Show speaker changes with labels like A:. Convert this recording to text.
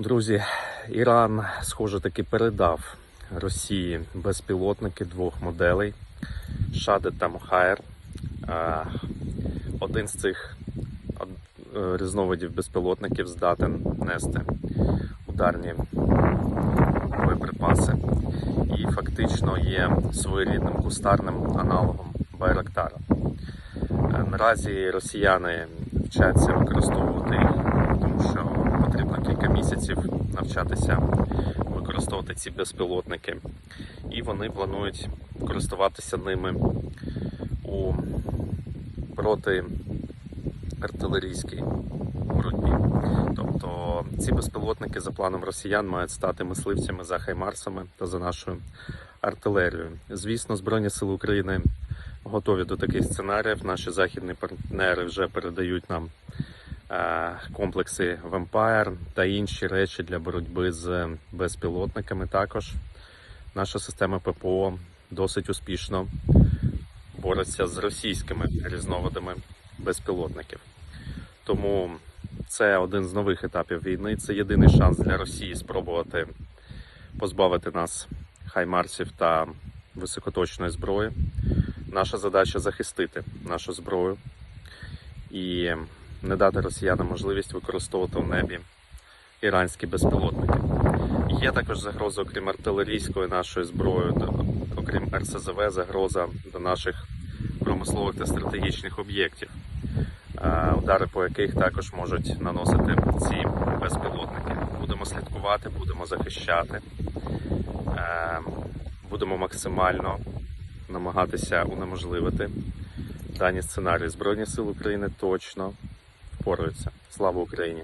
A: Друзі, Іран, схоже, таки передав Росії безпілотники двох моделей Шадет та Мохаєр. Один з цих е, різновидів безпілотників здатен нести ударні боєприпаси і фактично є своєрідним кустарним аналогом Байрактара. Е, Наразі росіяни вчаться використовувати навчатися використовувати ці безпілотники, і вони планують користуватися ними у проти артилерійській боротьбі. Тобто ці безпілотники за планом росіян мають стати мисливцями за хаймарсами та за нашою артилерією. Звісно, Збройні Сили України готові до таких сценаріїв. Наші західні партнери вже передають нам комплекси Vampire та інші речі для боротьби з безпілотниками. Також наша система ППО досить успішно бореться з російськими різновидами безпілотників. Тому це один з нових етапів війни. Це єдиний шанс для Росії спробувати позбавити нас хаймарсів та високоточної зброї. Наша задача захистити нашу зброю і не дати росіянам можливість використовувати в небі іранські безпілотники. Є також загроза, окрім артилерійської нашої зброї, окрім РСЗВ, загроза до наших промислових та стратегічних об'єктів, е, удари по яких також можуть наносити ці безпілотники. Будемо слідкувати, будемо захищати, е, будемо максимально намагатися унеможливити дані сценарії. Збройні сили України точно впораються. Слава Україні!